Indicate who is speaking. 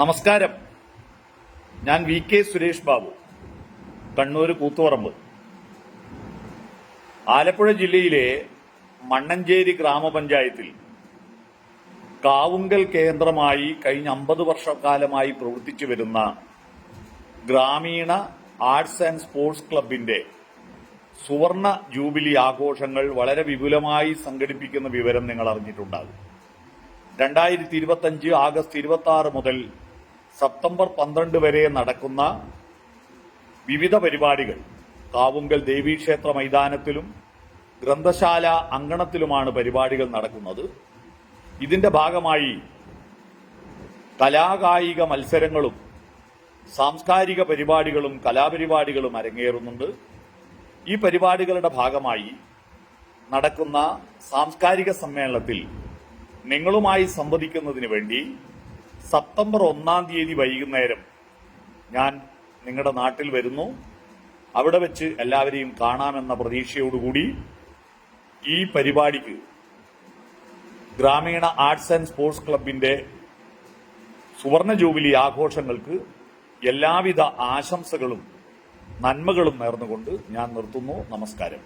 Speaker 1: നമസ്കാരം. ഞാൻ V K Suresh Babu Kannur Koothuparamba. Alappuzha ജില്ലയിലെ മണ്ണഞ്ചേരി ഗ്രാമപഞ്ചായത്തിൽ കാവുങ്കൽ കേന്ദ്രമായി കഴിഞ്ഞ അമ്പത് വർഷക്കാലമായി പ്രവർത്തിച്ചു വരുന്ന ഗ്രാമീണ ആർട്സ് ആൻഡ് സ്പോർട്സ് ക്ലബിന്റെ സുവർണ ജൂബിലി ആഘോഷങ്ങൾ വളരെ വിപുലമായി സംഘടിപ്പിക്കുന്ന വിവരം നിങ്ങൾ അറിഞ്ഞിട്ടുണ്ടാകും രണ്ടായിരത്തി ഇരുപത്തഞ്ച് ആഗസ്റ്റ് ഇരുപത്തി ആറ് മുതൽ സെപ്റ്റംബർ പന്ത്രണ്ട് വരെ നടക്കുന്ന വിവിധ പരിപാടികൾ. കാവുങ്കൽ ദേവീക്ഷേത്ര മൈതാനത്തിലും ഗ്രന്ഥശാല അങ്കണത്തിലുമാണ് പരിപാടികൾ നടക്കുന്നത്. ഇതിന്റെ ഭാഗമായി കലാകായിക മത്സരങ്ങളും സാംസ്കാരിക പരിപാടികളും കലാപരിപാടികളും അരങ്ങേറുന്നുണ്ട്. ഈ പരിപാടികളുടെ ഭാഗമായി നടക്കുന്ന സാംസ്കാരിക സമ്മേളനത്തിൽ നിങ്ങളുമായി സംവദിക്കുന്നതിന് വേണ്ടി സെപ്റ്റംബർ ഒന്നാം തീയതി വൈകുന്നേരം ഞാൻ നിങ്ങളുടെ നാട്ടിൽ വരുന്നു. അവിടെ വെച്ച് എല്ലാവരെയും കാണാമെന്ന പ്രതീക്ഷയോടുകൂടി ഈ പരിപാടിക്ക് ഗ്രാമീണ ആർട്സ് ആൻഡ് സ്പോർട്സ് ക്ലബിന്റെ സുവർണ ജൂബിലി ആഘോഷങ്ങൾക്ക് എല്ലാവിധ ആശംസകളും നന്മകളും നേർന്നുകൊണ്ട് ഞാൻ നിർത്തുന്നു. നമസ്കാരം.